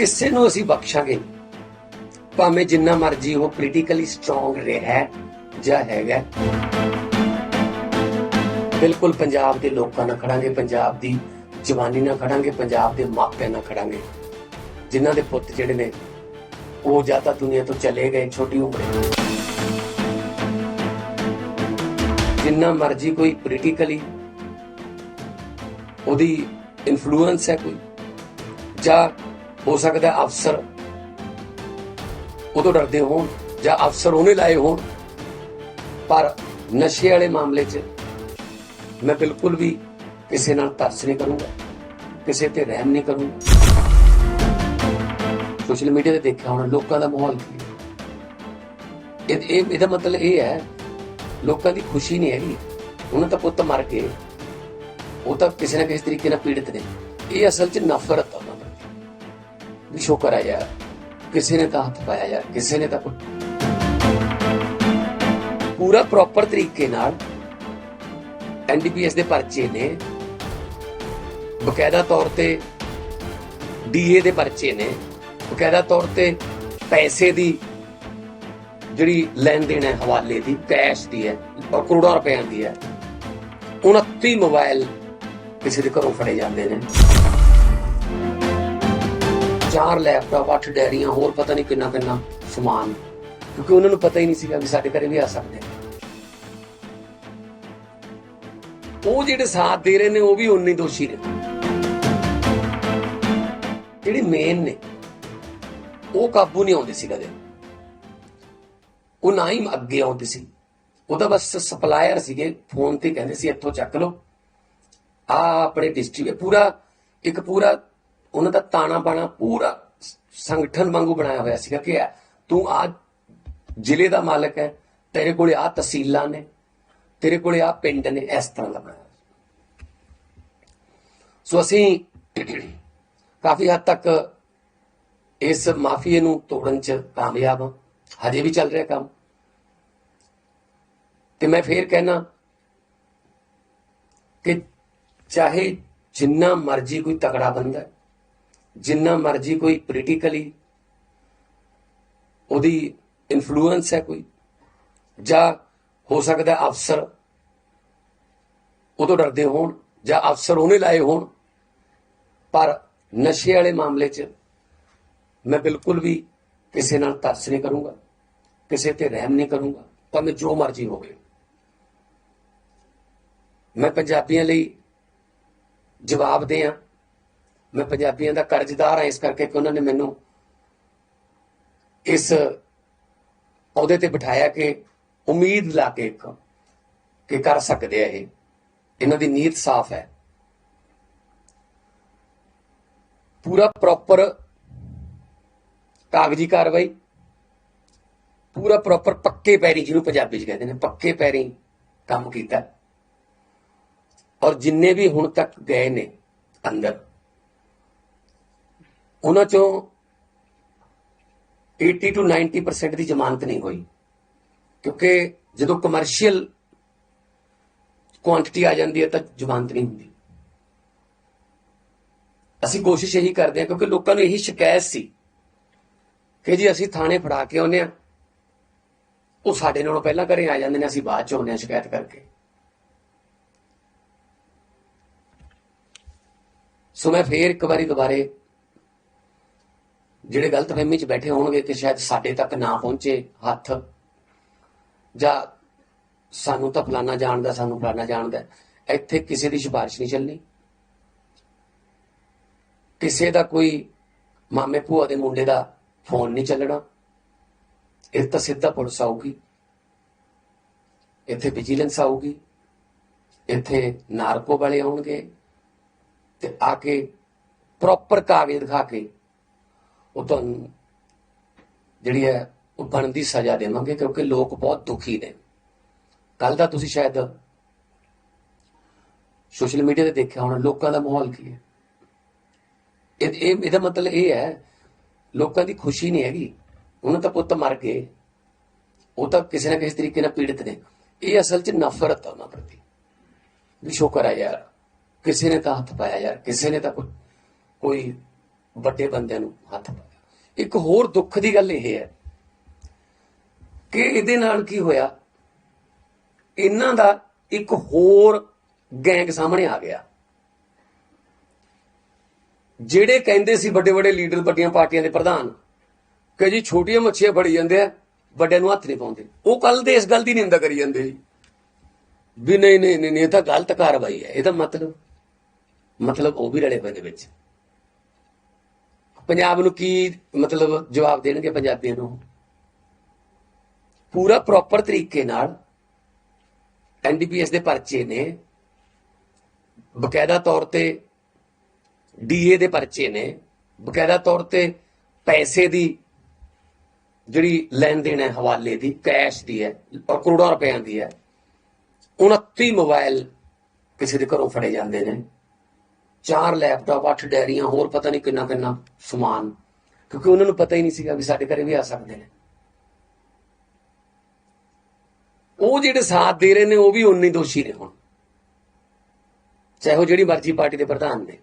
ਕਿਸੇ ਨੂੰ ਅਸੀਂ ਬਖਸ਼ਾਂਗੇ ਭਾਵੇਂ ਜਿੰਨਾ ਮਰਜ਼ੀ ਉਹ ਪੋਲੀਟੀਕਲੀ ਸਟਰੋਂਗ ਰਿਹਾ ਜਾਂ ਹੈਗਾ ਬਿਲਕੁਲ ਪੰਜਾਬ ਦੇ ਲੋਕਾਂ ਨਾਲ ਖੜਾਂਗੇ, ਪੰਜਾਬ ਦੀ ਜਵਾਨੀ ਨਾਲ ਖੜਾਂਗੇ, ਪੰਜਾਬ ਦੇ ਮਾਪਿਆਂ ਨਾਲ ਖੜਾਂਗੇ। ਜਿਨ੍ਹਾਂ ਦੇ ਪੁੱਤ ਜਿਹੜੇ ਨੇ, ਉਹ ਜਾਂ ਤਾਂ ਦੁਨੀਆ ਤੋਂ ਚਲੇ ਗਏ ਛੋਟੀ ਉਮਰੇ। ਜਿੰਨਾ ਮਰਜ਼ੀ ਕੋਈ ਪੋਲੀਟੀਕਲੀ ਉਹਦੀ ਇਨਫਲੂਐਂਸ ਹੈ ਕੋਈ, ਜਾਂ ਹੋ ਸਕਦਾ ਅਫਸਰ ਉਹ ਤੋਂ ਡਰਦੇ ਹੋਣ ਜਾਂ ਅਫਸਰ ਉਹਨੇ ਲਾਏ ਹੋਣ। ਪਰ ਨਸ਼ੇ ਵਾਲੇ ਮਾਮਲੇ 'ਚ ਮੈਂ ਬਿਲਕੁਲ ਵੀ ਕਿਸੇ ਨਾਲ ਤਰਸ ਨਹੀਂ ਕਰੂੰਗਾ। ਕਿਸੇ ਤੇ ਰਹਿਮ ਨਹੀਂ ਕਰੂੰਗਾ। ਸੋਸ਼ਲ ਮੀਡੀਆ ਤੇ ਦੇਖਿਆ ਹੋਣਾ, ਲੋਕਾਂ ਦਾ ਮਾਹੌਲ ਕੀ ਹੈ? ਇਹ ਇਹਦਾ ਮਤਲਬ ਇਹ ਹੈ, ਲੋਕਾਂ ਦੀ ਖੁਸ਼ੀ ਨਹੀਂ ਹੈਗੀ। ਉਹਨਾਂ ਤਾਂ ਪੁੱਤ ਮਰ ਕੇ ਉਹ ਤਾਂ ਕਿਸੇ ਨਾ ਕਿਸੇ ਤਰੀਕੇ ਨਾਲ ਪੀੜਤ ਨੇ। ਇਹ ਅਸਲ 'ਚ ਨਫ਼ਰਤ ਆ। ਉਹਨਾਂ ਪ੍ਰਤੀ ਵੀ ਸ਼ੁਕਰ ਹੈ ਯਾਰ, ਕਿਸੇ ਪਾਇਆ ਯਾਰ, ਕਿਸੇ ਨੇ ਤਾਂ ਪੂਰਾ ਪ੍ਰੋਪਰ ਤਰੀਕੇ ਨਾਲ ਐਨਡੀਪੀਐਸ ਦੇ ਪਰਚੇ ਨੇ, ਬਕਾਇਦਾ ਤੌਰ ਤੇ ਡੀਏ ਦੇ ਪਰਚੇ ਨੇ, ਬਕਾਇਦਾ ਤੌਰ ਤੇ ਪੈਸੇ ਦੀ ਜਿਹੜੀ ਲੈਣ ਦੇਣ ਹੈ, ਹਵਾਲੇ ਦੀ, ਕੈਸ਼ ਦੀ ਹੈ ਔਰ ਕਰੋੜਾਂ ਰੁਪਏ ਦੀ ਹੈ 29 ਮੋਬਾਈਲ ਕਿਸੇ ਦੇ ਘਰੋਂ ਫੜੇ ਜਾਂਦੇ ਨੇ। ਚਾਰ ਲੈਪਟਾਪ ਅੱਠ ਡੈਰੀਆਂ, ਹੋਰ ਪਤਾ ਨਹੀਂ ਕਿੰਨਾ ਕਿੰਨਾ ਸਮਾਨ। ਕਿਉਂਕਿ ਉਹਨਾਂ ਨੂੰ ਪਤਾ ਹੀ ਨਹੀਂ ਸੀਗਾ ਵੀ ਸਾਡੇ ਘਰੇ ਵੀ ਆ ਸਕਦੇ ਉਹ ਜਿਹੜੇ ਸਾਥ ਦੇ ਰਹੇ ਨੇ, ਉਹ ਵੀ ਉਨੇ ਦੋਸ਼ੀ ਨੇ। ਜਿਹੜੇ ਮੇਨ ਨੇ, ਉਹ ਕਾਬੂ ਨਹੀਂ ਆਉਂਦੇ ਸੀ ਕਦੇ ਉਹ ਨਾ ਹੀ ਅੱਗੇ ਆਉਂਦੇ ਸੀ। ਉਹਦਾ ਬਸ ਸਪਲਾਇਰ ਸੀਗੇ ਫੋਨ ਤੇ ਕਹਿੰਦੇ ਸੀ, ਇੱਥੋਂ ਚੱਕ ਲਓ। ਆ ਆਪਣੇ ਡਿਸਟ੍ਰਿਕਟ ਪੂਰਾ, ਇੱਕ ਪੂਰਾ ਉਹਨਾਂ ਦਾ ਤਾਣਾ ਬਾਣਾ ਪੂਰਾ ਸੰਗਠਨ ਵਾਂਗੂ ਬਣਾਇਆ ਹੋਇਆ ਸੀਗਾ ਕਿ ਤੂੰ ਆ ਜ਼ਿਲ੍ਹੇ ਦਾ ਮਾਲਕ ਹੈ ਤੇਰੇ ਕੋਲੇ ਆ ਤਹਿਸੀਲਾਂ ਨੇ ਤੇਰੇ ਕੋਲੇ ਆ ਪਿੰਡ ਨੇ ਇਸ ਤਰ੍ਹਾਂ ਦਾ ਬਣਾਇਆ। ਸੋ ਅਸੀਂ ਕਾਫੀ ਹੱਦ ਤੱਕ ਇਸ ਮਾਫੀਏ ਨੂੰ ਤੋੜਨ ਚ ਕਾਮਯਾਬ ਹਾਂ। ਹਜੇ ਵੀ ਚੱਲ ਰਿਹਾ ਕੰਮ। ਤੇ ਮੈਂ ਫੇਰ ਕਹਿਣਾ ਕਿ ਚਾਹੇ ਜਿੰਨਾ ਮਰਜ਼ੀ ਕੋਈ ਤਕੜਾ ਬੰਦਾ ਹੈ, ਜਿੰਨਾ ਮਰਜ਼ੀ ਕੋਈ ਪੋਲੀਟੀਕਲੀ ਉਹਦੀ ਇਨਫਲੂਐਂਸ ਹੈ ਕੋਈ, ਜਾਂ ਹੋ ਸਕਦਾ ਅਫਸਰ ਉਹ ਤੋਂ ਡਰਦੇ ਹੋਣ, ਜਾਂ ਅਫਸਰ ਉਹਨੇ ਲਾਏ ਹੋਣ, ਪਰ ਨਸ਼ੇ ਵਾਲੇ ਮਾਮਲੇ 'ਚ ਮੈਂ ਬਿਲਕੁਲ ਵੀ ਕਿਸੇ ਨਾਲ ਤਰਸ ਨਹੀਂ ਕਰੂੰਗਾ, ਕਿਸੇ ਤੇ ਰਹਿਮ ਨਹੀਂ ਕਰੂੰਗਾ, ਭਾਵੇਂ ਜੋ ਮਰਜ਼ੀ ਹੋਵੇ। ਮੈਂ ਪੰਜਾਬੀਆਂ ਲਈ ਜਵਾਬ ਦੇ ਆ ਮੈਂ ਪੰਜਾਬੀਆਂ ਦਾ ਕਰਜ਼ਦਾਰ ਹਾਂ, ਇਸ ਕਰਕੇ ਕਿ ਉਹਨਾਂ ਨੇ ਮੈਨੂੰ ਇਸ ਅਹੁਦੇ ਤੇ ਬਿਠਾਇਆ ਕਿ ਉਮੀਦ ਲਾ ਕੇ ਇੱਕ ਕਿ ਕਰ ਸਕਦੇ ਆ ਇਹ। ਇਹਨਾਂ ਦੀ ਨੀਅਤ ਸਾਫ਼ ਹੈ। ਪੂਰਾ ਪ੍ਰੋਪਰ ਕਾਗਜ਼ੀ ਕਾਰਵਾਈ, ਪੂਰਾ ਪ੍ਰੋਪਰ ਪੱਕੇ ਪੈਰੀ ਜਿਹਨੂੰ ਪੰਜਾਬੀ ਚ ਕਹਿੰਦੇ ਨੇ, ਪੱਕੇ ਪੈਰੀ ਕੰਮ ਕੀਤਾ। ਔਰ ਜਿੰਨੇ ਵੀ ਹੁਣ ਤੱਕ ਗਏ ਨੇ ਅੰਦਰ ਉਹਨਾਂ ਚੋਂ 80 ਤੋਂ 90% ਦੀ ਜ਼ਮਾਨਤ ਨਹੀਂ ਹੋਈ। ਕਿਉਂਕਿ ਜਦੋਂ ਕਮਰਸ਼ੀਅਲ ਕੁਆਂਟੀਟੀ ਆ ਜਾਂਦੀ ਹੈ ਤਾਂ ਜ਼ਮਾਨਤ ਨਹੀਂ ਹੁੰਦੀ। ਅਸੀਂ ਕੋਸ਼ਿਸ਼ ਇਹੀ ਕਰਦੇ ਹਾਂ ਕਿਉਂਕਿ ਲੋਕਾਂ ਨੂੰ ਇਹੀ ਸ਼ਿਕਾਇਤ ਸੀ ਕਿ ਜੀ ਅਸੀਂ ਥਾਣੇ ਫੜਾ ਕੇ ਆਉਂਦੇ ਆ ਉਹ ਸਾਡੇ ਨਾਲੋਂ ਪਹਿਲਾਂ ਘਰੇ ਆ ਜਾਂਦੇ ਨੇ, ਅਸੀਂ ਬਾਅਦ ਚ ਆਉਂਦੇ ਆ ਸ਼ਿਕਾਇਤ ਕਰਕੇ। ਸੋ ਮੈਂ ਫੇਰ ਇੱਕ ਵਾਰੀ ਦੁਬਾਰੇ ਜਿਹੜੇ ਗਲਤਫਹਿਮੀ ਚ ਬੈਠੇ ਹੋਣਗੇ ਕਿ ਸ਼ਾਇਦ ਸਾਡੇ ਤੱਕ ਨਾ ਪਹੁੰਚੇ ਹੱਥ। ਜਾਂ ਸਾਨੂੰ ਤਾਂ ਫਲਾਨਾ ਜਾਣਦਾ, ਸਾਨੂੰ ਫਲਾਨਾ ਜਾਣਦਾ ਇੱਥੇ ਕਿਸੇ ਦੀ ਸਿਫਾਰਿਸ਼ ਨਹੀਂ ਚੱਲਣੀ। ਕਿਸੇ ਦਾ ਕੋਈ ਮਾਮੇ ਭੂਆ ਦੇ ਮੁੰਡੇ ਦਾ ਫੋਨ ਨਹੀਂ ਚੱਲਣਾ। ਇਹ ਤਾਂ ਸਿੱਧਾ ਪੁਲਿਸ ਆਊਗੀ। ਇੱਥੇ ਵਿਜੀਲੈਂਸ ਆਊਗੀ। ਇੱਥੇ ਨਾਰਕੋ ਵਾਲੇ ਆਉਣਗੇ। ਤੇ ਆ ਕੇ ਪ੍ਰੋਪਰ ਕਾਗਜ਼ ਦਿਖਾ ਕੇ ਉਹ ਤੁਹਾਨੂੰ ਜਿਹੜੀ ਹੈ, ਉਹ ਬਣਦੀ ਸਜ਼ਾ ਦੇਵਾਂਗੇ ਕਿਉਂਕਿ ਲੋਕ ਬਹੁਤ ਦੁਖੀ ਨੇ। ਕੱਲ ਦਾ ਤੁਸੀਂ ਸ਼ਾਇਦ ਸੋਸ਼ਲ ਮੀਡੀਆ ਤੇ ਦੇਖਿਆ ਹੋਣਾ, ਲੋਕਾਂ ਦਾ ਮਾਹੌਲ ਕੀ ਹੈ? ਇਹ ਇਹਦਾ ਮਤਲਬ ਇਹ ਹੈ, ਲੋਕਾਂ ਦੀ ਖੁਸ਼ੀ ਨਹੀਂ ਹੈਗੀ। ਉਹਨਾਂ ਤਾਂ ਪੁੱਤ ਮਰ ਗਏ। ਉਹ ਤਾਂ ਕਿਸੇ ਨਾ ਕਿਸੇ ਤਰੀਕੇ ਨਾਲ ਪੀੜਤ ਨੇ। ਇਹ ਅਸਲ 'ਚ ਨਫ਼ਰਤ ਆ ਉਹਨਾਂ ਪ੍ਰਤੀ। ਵੀ ਸ਼ੁਕਰ ਹੈ ਯਾਰ। ਕਿਸੇ ਨੇ ਤਾਂ ਹੱਥ ਪਾਇਆ ਯਾਰ। ਕਿਸੇ ਨੇ ਤਾਂ ਕੋਈ ਵੱਡੇ ਬੰਦਿਆਂ ਨੂੰ ਹੱਥ ਪਾਇਆ। ਇੱਕ ਹੋਰ ਦੁੱਖ ਦੀ ਗੱਲ ਇਹ ਹੈ ਕਿ ਇਹਦੇ ਨਾਲ ਕੀ ਹੋਇਆ? ਇਹਨਾਂ ਦਾ ਇੱਕ ਹੋਰ ਗੈਂਗ ਸਾਹਮਣੇ ਆ ਗਿਆ। ਜਿਹੜੇ ਕਹਿੰਦੇ ਸੀ ਵੱਡੇ ਵੱਡੇ ਲੀਡਰ ਵੱਡੀਆਂ ਪਾਰਟੀਆਂ ਦੇ ਪ੍ਰਧਾਨ ਕਿ ਜੀ ਛੋਟੀਆਂ ਮੱਛੀਆਂ ਫੜੀ ਜਾਂਦੇ ਆ, ਵੱਡਿਆਂ ਨੂੰ ਹੱਥ ਨਹੀਂ ਪਾਉਂਦੇ। ਉਹ ਕੱਲ ਦੇ ਇਸ ਗੱਲ ਦੀ ਨਿੰਦਾ ਕਰੀ ਜਾਂਦੇ ਜੀ ਵੀ ਨਹੀਂ ਨਹੀਂ ਨਹੀਂ ਇਹ ਤਾਂ ਗਲਤ ਕਾਰਵਾਈ ਹੈ। ਇਹਦਾ ਮਤਲਬ ਮਤਲਬ ਉਹ ਵੀ ਰਲੇ ਪਏ ਦੇ ਵਿੱਚ। ਪੰਜਾਬ ਨੂੰ ਕੀ ਮਤਲਬ ਜਵਾਬ ਦੇਣਗੇ ਪੰਜਾਬੀਆਂ ਨੂੰ? ਪੂਰਾ ਪ੍ਰੋਪਰ ਤਰੀਕੇ ਨਾਲ ਐਨਡੀਪੀਐਸ ਦੇ ਪਰਚੇ ਨੇ। ਬਕਾਇਦਾ ਤੌਰ ਤੇ ਡੀਏ ਦੇ ਪਰਚੇ ਨੇ। ਬਕਾਇਦਾ ਤੌਰ ਤੇ ਪੈਸੇ ਦੀ ਜਿਹੜੀ ਲੈਣ ਦੇਣ ਹੈ, ਹਵਾਲੇ ਦੀ, ਕੈਸ਼ ਦੀ ਹੈ ਔਰ ਕਰੋੜਾਂ ਰੁਪਏ ਦੀ ਹੈ 29 ਮੋਬਾਈਲ ਕਿਸੇ ਦੇ ਘਰੋਂ ਫੜੇ ਜਾਂਦੇ ਨੇ। ਚਾਰ ਲੈਪਟਾਪ, ਅੱਠ ਡੈਰੀਆਂ, ਹੋਰ ਪਤਾ ਨਹੀਂ ਕਿੰਨਾ ਕਿੰਨਾ ਸਮਾਨ। ਕਿਉਂਕਿ ਉਹਨਾਂ ਨੂੰ ਪਤਾ ਹੀ ਨਹੀਂ ਸੀਗਾ ਵੀ ਸਾਡੇ ਘਰੇ ਵੀ ਆ ਸਕਦੇ ਨੇ। ਉਹ ਜਿਹੜੇ ਸਾਥ ਦੇ ਰਹੇ ਨੇ, ਉਹ ਵੀ ਉਨੇ ਦੋਸ਼ੀ ਨੇ ਹੁਣ। ਚਾਹੇ ਉਹ ਜਿਹੜੀ ਮਰਜ਼ੀ ਪਾਰਟੀ ਦੇ ਪ੍ਰਧਾਨ ਨੇ।